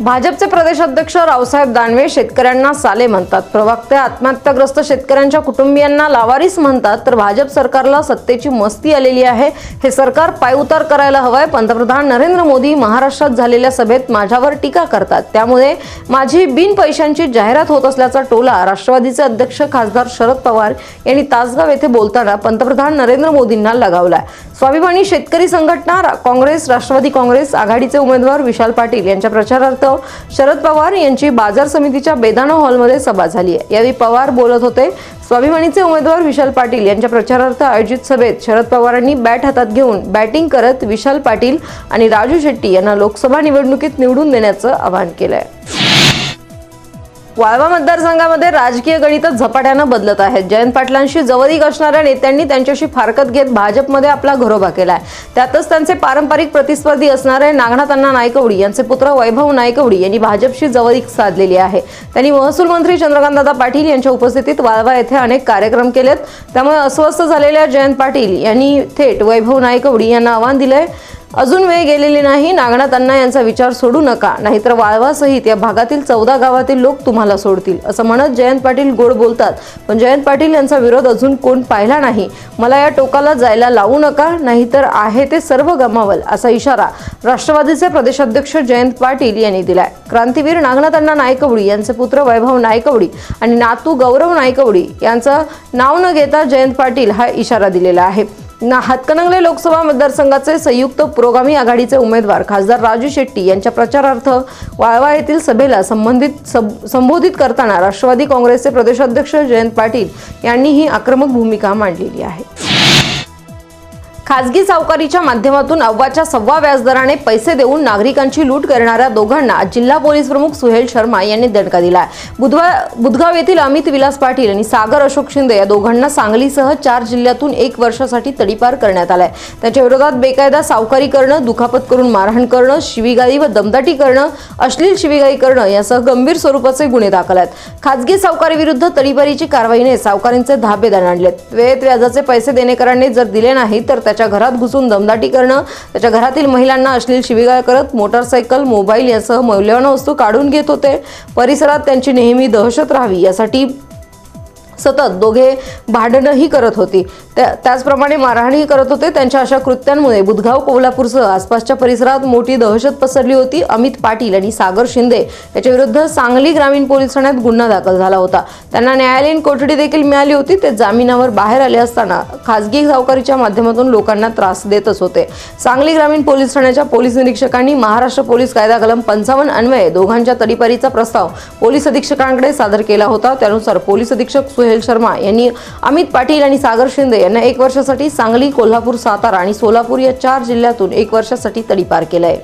भाजपचे प्रदेश अध्यक्ष रावसाहेब दानवे शेतकऱ्यांना साले म्हणतात. प्रवक्ते आत्महत्याग्रस्त शेतकऱ्यांच्या कुटुंबियांना लावारीस म्हणतात तर भाजप सरकारला सत्तेची मस्ती आलेली आहे. हे सरकार पायउतार करायला हवंय. पंतप्रधान नरेंद्र मोदी महाराष्ट्रात झालेल्या सभेत माझ्यावर टीका करतात. त्यामुळे माझी बिन पैशांची जाहिरात होत असल्याचा टोला राष्ट्रवादीचे अध्यक्ष खासदार शरद पवार यांनी तासगाव येथे बोलताना पंतप्रधान नरेंद्र मोदींना लगावलाय. स्वाभिमानी शेतकरी संघटना काँग्रेस राष्ट्रवादी काँग्रेस आघाडीचे उमेदवार विशाल पाटील यांच्या प्रचारार्थ शरद पवार यांची बाजार समितीच्या बेदाणा हॉलमध्ये सभा झाली आहे. यावेळी पवार बोलत होते स्वाभिमानीचे उमेदवार विशाल पाटील यांच्या प्रचारार्थ आयोजित सभेत शरद पवारांनी बॅट हातात घेऊन बॅटिंग करत विशाल पाटील आणि राजू शेट्टी यांना लोकसभा निवडणुकीत निवडून देण्याचं आवाहन केलं आहे वाळवा मतदारसंघामध्ये राजकीय गणितच झपाट्यानं बदलत आहेत. जयंत पाटलांशी जवळीक असणाऱ्या नेत्यांनी त्यांच्याशी फारकत घेत भाजपमध्ये आपला घरोबा केलाय. त्यातच त्यांचे पारंपरिक प्रतिस्पर्धी असणारे नागनाथ अण्णा नायकवडी यांचे पुत्र वैभव नायकवडी यांनी भाजपशी जवळीक साधलेली आहे. त्यांनी महसूल मंत्री चंद्रकांतदादा पाटील यांच्या उपस्थितीत वाळवा येथे अनेक कार्यक्रम केलेत. त्यामुळे अस्वस्थ झालेल्या जयंत पाटील यांनी थेट वैभव नायकवडी यांना आव्हान दिलंय. अजून वेळ गेलेली नाही. नागनाथ अण्णा यांचा विचार सोडू नका. नाहीतर वाळवासहित या भागातील चौदा गावातील लोक तुम्हाला सोडतील असं म्हणत जयंत पाटील गोड बोलतात. पण जयंत पाटील यांचा विरोध अजून कोण पाहिला नाही? मला या टोकाला जायला लावू नका नाहीतर आहे ते सर्व गमावल असा इशारा राष्ट्रवादीचे प्रदेशाध्यक्ष जयंत पाटील यांनी दिलाय. क्रांतीवीर नागनाथ अण्णा नायकवडी यांचे पुत्र वैभव नायकवडी आणि नातू गौरव नायकवडी यांचं नाव न घेता जयंत पाटील हा इशारा दिलेला आहे. ना हातकणंगले लोकसभा मतदारसंघाचे संयुक्त पुरोगामी आघाडीचे उमेदवार खासदार राजू शेट्टी यांच्या प्रचारार्थ वाळवा येथील सभेला संबंधित सब- संबोधित करताना राष्ट्रवादी काँग्रेसचे प्रदेशाध्यक्ष जयंत पाटील यांनी ही आक्रमक भूमिका मांडलेली आहे. खासगी सावकारीच्या माध्यमातून अव्वाच्या सव्वा व्याजदराने पैसे देऊन नागरिकांची लूट करणाऱ्या दोघांना जिल्हा पोलीस प्रमुख सुहेल शर्मा यांनी दणका दिला बुधवार बुधगाव येथील अमित विलास पाटील आणि सागर अशोक शिंदे या दोघांना सांगलीसह चार जिल्ह्यातून एक वर्षासाठी तडीपार करण्यात आलाय. त्यांच्या विरोधात बेकायदा सावकारी करणं दुखापत करून मारहाण करणं शिवीगाळी व दमदाटी करणं अश्लील शिवीगाळी करणं यासह गंभीर स्वरूपाचे गुन्हे दाखल आहेत. खासगी सावकारीविरुद्ध तडीपारीची कारवाईने सावकारींचे धाबे दणाणलेत वेळेत व्याजाचे पैसे देणेकरांनी जर दिले नाही तर त्याच्या त्याच्या घरात घुसून दमदाटी करणं त्याच्या घरातील महिलांना अश्लील शिवीगाळ करत मोटारसायकल मोबाईल यासह मौल्यवान वस्तू काढून घेत होते. परिसरात त्यांची नेहमी दहशत राहावी यासाठी सतत दोघे भांडणही करत होती. त्या- त्याचप्रमाणे मारहाणही करत होते. त्यांच्या अशा कृत्यांमुळे बुधगाव कोल्हापूरसह आसपासच्या परिसरात मोठी दहशत पसरली होती. अमित पाटील आणि सागर शिंदे याच्या विरुद्ध सांगली ग्रामीण पोलीस ठाण्यात गुन्हा दाखल झाला होता. त्यांना न्यायालयीन कोठडी देखील मिळाली होती. ते जामिनावर बाहेर आले असताना खासगी सावकारीच्या माध्यमातून लोकांना त्रास देतच होते. सांगली ग्रामीण पोलीस ठाण्याच्या पोलीस निरीक्षकांनी महाराष्ट्र पोलीस कायदा कलम पंचावन्न अन्वये दोघांच्या तडीपारीचा प्रस्ताव पोलीस अधीक्षकांकडे सादर केला होता. त्यानुसार पोलीस अधीक्षक सोहेल शर्मा यांनी अमित पाटील आणि सागर शिंदे यांना एक वर्षासाठी सांगली कोल्हापूर सातारा आणि सोलापूर या चार जिल्ह्यातून एक वर्षासाठी तडीपार केलंय.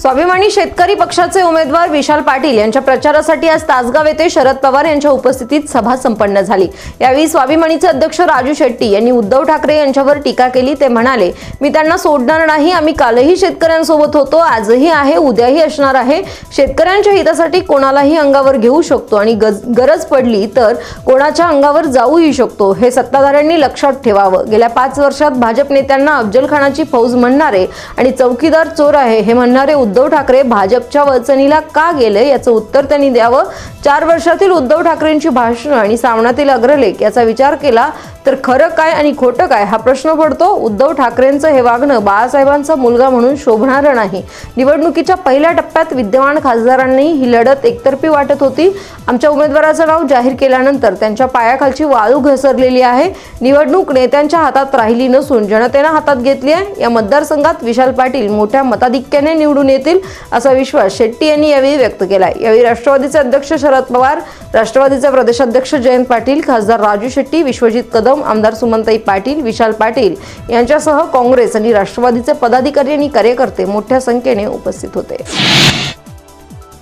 स्वाभिमानी शेतकरी पक्षाचे उमेदवार विशाल पाटील यांच्या प्रचारासाठी आज तासगाव येथे शरद पवार यांच्या उपस्थितीत सभा संपन्न झाली. यावेळी स्वाभिमानीचे अध्यक्ष राजू शेट्टी यांनी उद्धव ठाकरे यांच्यावर टीका केली. ते म्हणाले मी त्यांना सोडणार नाही. आम्ही कालही शेतकऱ्यांसोबत होतो. आजही आहे. उद्याही असणार आहे. शेतकऱ्यांच्या हितासाठी कोणालाही अंगावर घेऊ शकतो आणि गज- गरज पडली तर कोणाच्या अंगावर जाऊही शकतो. हे सत्ताधाऱ्यांनी लक्षात ठेवावं. गेल्या पाच वर्षात भाजप नेत्यांना अफजल खानाची फौज म्हणणारे आणि चौकीदार चोर आहे हे म्हणणारे उद्धव ठाकरे भाजपच्या वचनीला का गेले याचं उत्तर त्यांनी द्यावं. चार वर्षातील उद्धव ठाकरेंची भाषणं आणि सामनातील अग्रलेख याचा विचार केला तर खरं काय आणि खोटं काय हा प्रश्न पडतो. उद्धव ठाकरेंचं हे वागणं बाळासाहेबांचा मुलगा म्हणून शोभणारं नाही. निवडणुकीच्या पहिल्या टप्प्यात विद्यमान खासदारांनी ही लढत एकतर्फी वाटत होती. आमच्या उमेदवाराचं नाव जाहीर केल्यानंतर त्यांच्या पायाखालची वाळू घसरलेली आहे. निवडणूक नेत्यांच्या हातात राहिली नसून जनतेनं हातात घेतली आहे. या मतदारसंघात विशाल पाटील मोठ्या मताधिक्याने निवडून येतील असा विश्वास शेट्टी यांनी यावेळी व्यक्त केला यावेळी राष्ट्रवादीचे अध्यक्ष शरद पवार राष्ट्रवादीचे प्रदेशाध्यक्ष जयंत पाटील खासदार राजू शेट्टी विश्वजित कदम आमदार सुमनताई पाटील विशाल पाटील यांच्यासह काँग्रेस आणि राष्ट्रवादीचे पदाधिकारी आणि कार्यकर्ते मोठ्या संख्येने उपस्थित होते.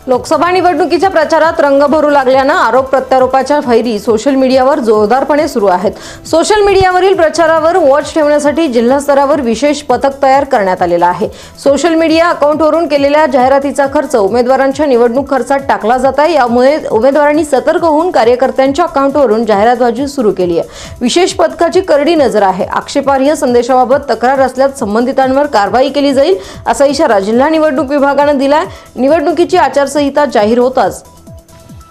लोकसभा निवडणुकीच्या प्रचारात रंग भरू लागल्यानं आरोप प्रत्यारोपाच्या फैरी सोशल मीडियावर जोरदारपणे सुरू आहेत. सोशल मीडियावरील प्रचारावर वॉच ठेवण्यासाठी जिल्हा स्तरावर विशेष पथक तयार करण्यात आलेलं आहे. सोशल मीडिया अकाउंटवरून केलेल्या जाहिरातीचा खर्च उमेदवारांच्या निवडणूक खर्चात टाकला जात आहे. यामुळे उमेदवारांनी सतर्क होऊन कार्यकर्त्यांच्या अकाउंटवरून जाहिरातबाजी सुरू केली आहे. विशेष पथकाची करडी नजर आहे. आक्षेपार्ह संदेशाबाबत तक्रार असल्यास संबंधितांवर कारवाई केली जाईल असा इशारा जिल्हा निवडणूक विभागानं दिलाय. निवडणुकीची आचारसंहिता जाहीर होताच.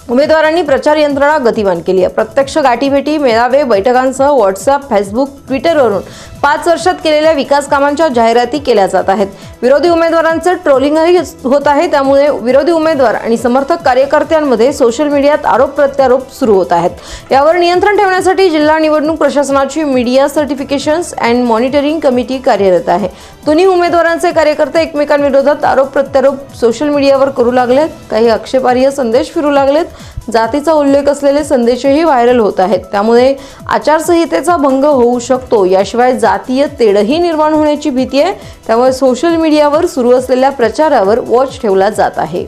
उमेदवारांनी प्रचार यंत्रणा गतिमान केली आहे. प्रत्यक्ष गाठीभेटी मेळावे बैठकांसह व्हॉट्सअप फेसबुक ट्विटरवरून पाच वर्षात केलेल्या विकास कामांच्या जाहिराती केल्या जात आहेत. विरोधी उमेदवारांचं ट्रोलिंगही होत आहे. त्यामुळे विरोधी उमेदवार आणि समर्थक कार्यकर्त्यांमध्ये सोशल मीडियात आरोप प्रत्यारोप सुरू होत आहेत. यावर नियंत्रण ठेवण्यासाठी जिल्हा निवडणूक प्रशासनाची media certifications and monitoring committee कार्यरत आहे. दोन्ही उमेदवारांचे कार्यकर्ते एकमेकांविरोधात आरोप प्रत्यारोप सोशल मीडियावर करू लागलेत. काही आक्षेपार्ह संदेश फिरू लागलेत. जातीचा उल्लेख असलेले संदेशही व्हायरल होत आहेत. त्यामुळे आचारसंहितेचा भंग होऊ शकतो. याशिवाय जातीय तेढही निर्माण होण्याची भीती आहे. त्यामुळे सोशल मीडियावर सुरू असलेल्या प्रचारावर वॉच ठेवला जात आहे.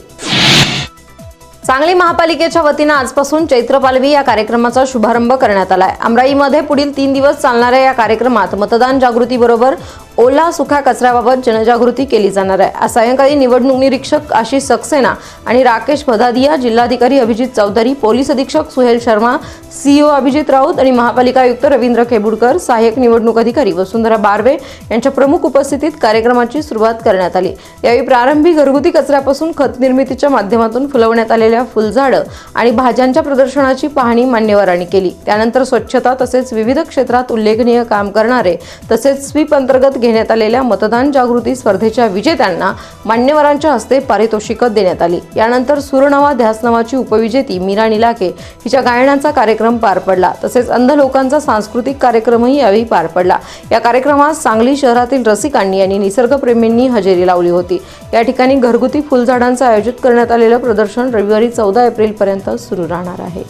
सांगली महापालिकेच्या वतीनं आजपासून चैत्र पालवी या कार्यक्रमाचा शुभारंभ करण्यात आला आहे अमराईमध्ये पुढील तीन दिवस चालणाऱ्या या कार्यक्रमात मतदान जागृतीबरोबर ओला सुखा कचऱ्याबाबत जनजागृती केली जाणार आहे. आज सायंकाळी निवडणूक निरीक्षक आशिष सक्सेना आणि राकेश भदादिया जिल्हाधिकारी अभिजित चौधरी पोलीस अधीक्षक सुहेल शर्मा सीईओ अभिजित राऊत आणि महापालिका आयुक्त रवींद्र खेबुडकर सहाय्यक निवडणूक अधिकारी वसुंधरा बारवे यांच्या प्रमुख उपस्थितीत कार्यक्रमाची सुरुवात करण्यात आली. यावेळी प्रारंभी घरगुती कचऱ्यापासून खत निर्मितीच्या माध्यमातून फुलवण्यात आलेल्या फुलझाडं आणि भाज्यांच्या प्रदर्शनाची पाहणी मान्यवरांनी केली. त्यानंतर स्वच्छता तसेच विविध क्षेत्रात उल्लेखनीय काम करणारे तसेच स्वीप अंतर्गत घेण्यात आलेल्या मतदान जागृती स्पर्धेच्या विजेत्यांना मान्यवरांच्या हस्ते पारितोषिकं देण्यात आली. यानंतर सुरनवा ध्यासनवाची उपविजेती मीरा निलाके हिच्या गायनाचा कार्यक्रम पार पडला. तसेच अंध लोकांचा सांस्कृतिक कार्यक्रमही यावेळी पार पडला. या कार्यक्रमात सांगली शहरातील रसिकांनी आणि निसर्गप्रेमींनी हजेरी लावली होती. या ठिकाणी घरगुती फुलझाडांचं आयोजित करण्यात आलेलं प्रदर्शन रविवारी चौदा एप्रिलपर्यंत सुरू राहणार आहे.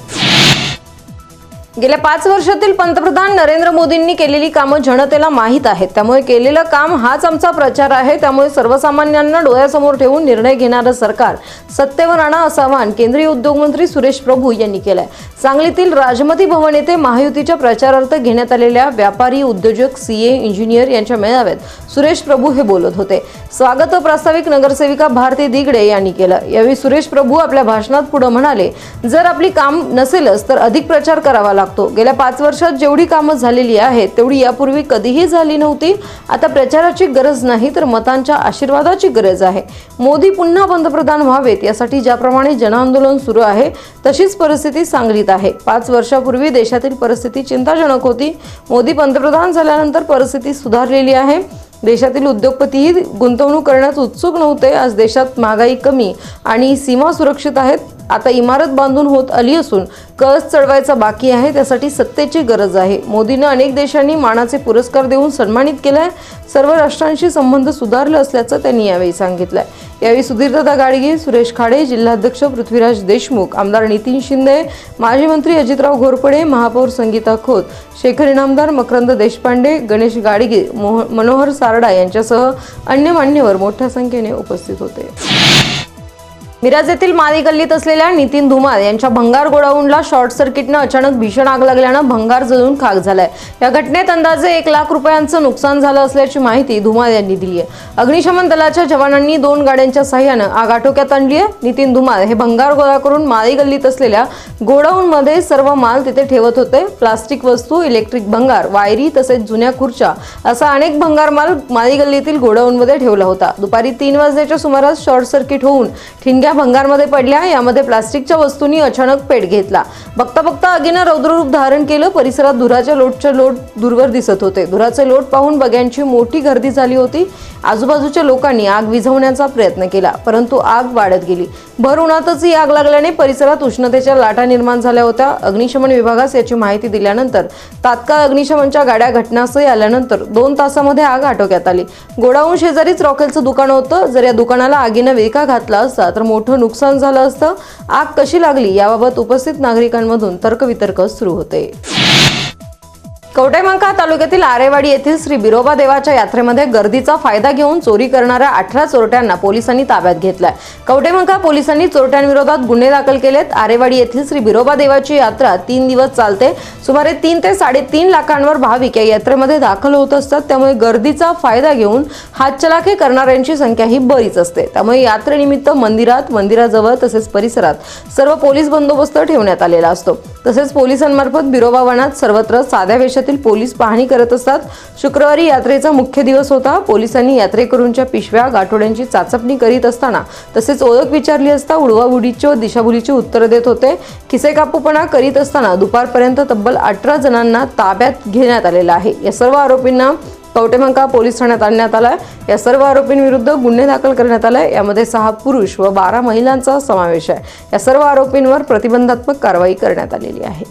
गेल्या पाच वर्षातील पंतप्रधान नरेंद्र मोदींनी केलेली कामं जनतेला माहीत आहेत. त्यामुळे केलेलं काम हाच आमचा प्रचार आहे. त्यामुळे सर्वसामान्यांना डोळ्यासमोर ठेवून निर्णय घेणारं सरकार सत्तेवर आणा असं आवाहन केंद्रीय उद्योगमंत्री सुरेश प्रभू यांनी केलंय. सांगलीतील राजमती भवन येथे महायुतीच्या प्रचारार्थ घेण्यात आलेल्या व्यापारी उद्योजक सीए इंजिनियर यांच्या मेळाव्यात सुरेश प्रभू हे बोलत होते. स्वागत प्रास्ताविक नगरसेविका भारती दिगडे यांनी केलं. यावेळी सुरेश प्रभू आपल्या भाषणात पुढे म्हणाले जर आपली काम नसेलच तर अधिक प्रचार करावा लागतो. गेल्या पाच वर्षात जेवढी कामं झालेली आहेत तेवढी यापूर्वी कधीही झाली नव्हती. आता प्रचाराची गरज नाही तर मतांच्या आशीर्वादाची गरज आहे. मोदी पुन्हा पंतप्रधान व्हावेत यासाठी ज्याप्रमाणे जनआंदोलन सुरू आहे तशीच परिस्थिती सांगलीत आहे. पाच वर्षापूर्वी देशातील परिस्थिती चिंताजनक होती. मोदी पंतप्रधान झाल्यानंतर परिस्थिती सुधारलेली आहे. देशातील उद्योगपतीही गुंतवणूक करण्यास उत्सुक नव्हते. आज देशात महागाई कमी आणि सीमा सुरक्षित आहेत. आता इमारत बांधून होत आली असून कळस चढवायचा बाकी आहे त्यासाठी सत्तेची गरज आहे. मोदीनं अनेक देशांनी मानाचे पुरस्कार देऊन सन्मानित केलंय. सर्व राष्ट्रांशी संबंध सुधारले असल्याचं त्यांनी यावेळी सांगितलंय. यावेळी सुधीरदादा गाडगे सुरेश खाडे जिल्हाध्यक्ष पृथ्वीराज देशमुख आमदार नितीन शिंदे माजी मंत्री अजितराव घोरपडे महापौर संगीता खोत शेखर इनामदार मकरंद देशपांडे गणेश गाडगे मोह मनोहर सारडा यांच्यासह अन्य मान्यवर मोठ्या संख्येने उपस्थित होते. मिराज येथील मादी गल्लीत असलेल्या नितीन धुमाळ यांच्या भंगार गोडाऊनला शॉर्ट सर्किटनं अचानक भीषण आग लागल्यानं भंगार जळून खाक झालाय. या घटनेत अंदाजे एक लाख रुपयांचं नुकसान झालं असल्याची माहिती धुमाळ यांनी दिली आहे. अग्निशमन दलाच्या जवानांनी दोन गाड्यांच्या सहाय्यानं आग आटोक्यात आणली आहे. नितीन धुमाळ हे भंगार गोळा करून मादी गल्लीत असलेल्या गोडाऊनमध्ये सर्व माल तिथे ठेवत होते. प्लास्टिक वस्तू इलेक्ट्रिक भंगार वायरी तसेच जुन्या खुर्च्या असा अनेक भंगार माल मादी गल्लीतील गोडाऊनमध्ये ठेवला होता. दुपारी तीन वाजण्याच्या सुमारास शॉर्ट सर्किट होऊन ठिणग्या भंगारमध्ये पडल्या. यामध्ये प्लास्टिकच्या वस्तूंनी अचानक पेट घेतला. बघता बघता आगीनं रौद्ररूप धारण केलं. परिसरात धुराच्या लोटच्या लोट दूरवर दिसत होते. धुराचे लोट पाहून बग्यांची मोठी गर्दी झाली होती. आजूबाजूच्या लोकांनी आग विझवण्याचा प्रयत्न केला परंतु आग वाढत गेली. भर उन्हातच ही आग लागल्याने परिसरात उष्णतेच्या लाटा निर्माण झाल्या होत्या. अग्निशमन विभागास याची माहिती दिल्यानंतर तात्काळ अग्निशमनच्या गाड्या घटनास्थळी आल्यानंतर दोन तासामध्ये आग आटोक्यात आली. गोडाऊन शेजारीच रॉकेलचं दुकान होतं. जर या दुकानाला आगीनं वेका घातला असता तर मोठं नुकसान झालं असतं. आग कशी लागली याबाबत उपस्थित नागरिकांमधून तर्कवितर्क सुरू होते. कवटेमंका तालुक्यातील आरेवाडी येथील श्री बिरोबा देवाच्या यात्रेमध्ये गर्दीचा फायदा घेऊन चोरी करणाऱ्या अठरा चोरट्यांना पोलिसांनी ताब्यात घेतलाय. कवटेमंका पोलिसांनी चोरट्यांविरोधात गुन्हे दाखल केलेत. आरेवाडी येथील श्री बिरोबा देवाची यात्रा तीन दिवस चालते. सुमारे तीन ते साडेतीन लाखांवर भाविक या यात्रेमध्ये दाखल होत असतात. त्यामुळे गर्दीचा फायदा घेऊन हातचलाखे करणाऱ्यांची संख्या ही बरीच असते. त्यामुळे यात्रेनिमित्त मंदिरात मंदिराजवळ तसेच परिसरात सर्व पोलीस बंदोबस्त ठेवण्यात आलेला असतो. तसेच पोलिसांमार्फत बिरोबा वनात सर्वत्र साध्या वेशातील पोलीस पाहणी करत असतात. शुक्रवारी यात्रेचा मुख्य दिवस होता. पोलिसांनी यात्रेकरूंच्या पिशव्या गाठोड्यांची चाचपणी करीत असताना तसेच ओळख विचारली असता उडवाउडीची व दिशाभुलीची उत्तरं देत होते. खिसे कापूपणा करीत असताना दुपारपर्यंत तब्बल अठरा जणांना ताब्यात घेण्यात आलेलं आहे. या सर्व आरोपींना कवटेमंका पोलीस ठाण्यात आणण्यात आलाय. या सर्व आरोपींविरुद्ध गुन्हे दाखल करण्यात आलाय. यामध्ये सहा पुरुष व बारा महिलांचा समावेश आहे. या सर्व आरोपींवर प्रतिबंधात्मक कारवाई करण्यात आलेली आहे.